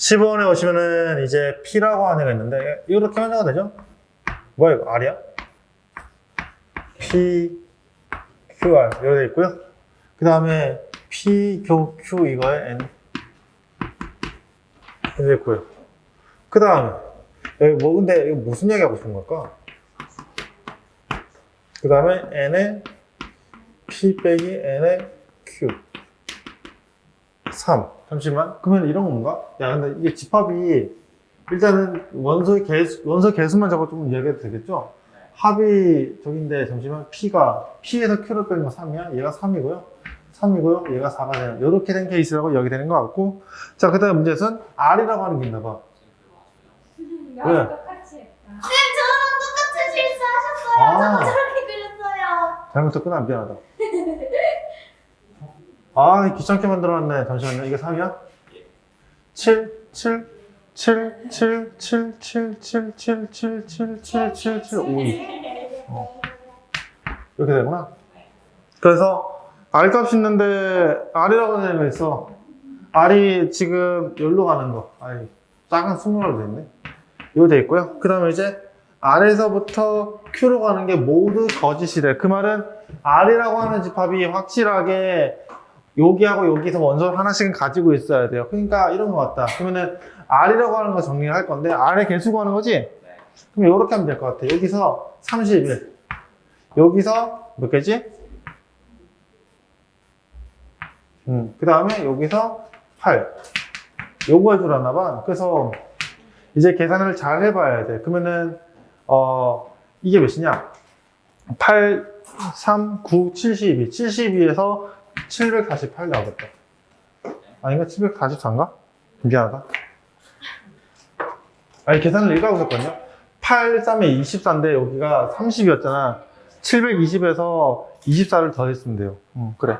15원에 오시면은 이제 P라고 하는 애가 있는데 이렇게 만들어도 되죠? 뭐야 이거 R이야? P, QR 이렇게 돼 있고요. 그 다음에 P, 교, Q 이거에 N 이렇게 돼 있고요. 그 다음에 여기 뭐 근데 이거 무슨 얘기 하고 싶은 걸까? 그 다음에 N에 P 빼기 N에 Q 3 잠시만 그러면 이런 건가? 야 근데 이게 집합이 일단은 원소의 개수, 원소 개수만 잡고 좀 얘기해도 되겠죠? 합이 저긴데 잠시만 P가 P에서 Q를 빼는 거 3이야 얘가 3이고요 3이고요 얘가 4가 되는 이렇게 된 케이스라고 여기 되는 것 같고 자 그 다음 문제는 R이라고 하는 게 있나 봐 나랑 똑같이 했다. 쌤 저랑 똑같은 실수하셨어요. 아. 저도 저렇게 그렸어요. 잘못했구나 미안하다 아 귀찮게 만들어놨네 잠시만요 이게 3이야? 7 7 7 7 7 7 7 7 7 7 7 7 7 5 이렇게 되구나 그래서 R 값이 있는데 R이라고 하는 애가 있어 R이 지금 여기로 가는 거 아니 작은 스몰로 돼 있네 이거 돼 있고요 그 다음에 이제 R에서부터 Q로 가는 게 모두 거짓이래 그 말은 R이라고 하는 집합이 확실하게 여기하고 여기서 원소를 하나씩은 가지고 있어야 돼요. 그러니까 이런 거 같다. 그러면은 R이라고 하는 거 정리를 할 건데 R의 개수 구하는 거지? 그럼 이렇게 하면 될 것 같아 여기서 31 여기서 몇 개지? 음, 그 다음에 여기서 8 요거 해주라나 봐. 그래서 이제 계산을 잘 해봐야 돼. 그러면은 어 이게 몇이냐? 8 3 9 72 72에서 748 나오겠다. 아닌가? 744인가? 미안하다. 아니 계산을 하고 있었거든요. 8, 3에 24인데 여기가 30이었잖아. 720에서 24를 더했으면 돼요. 음, 그래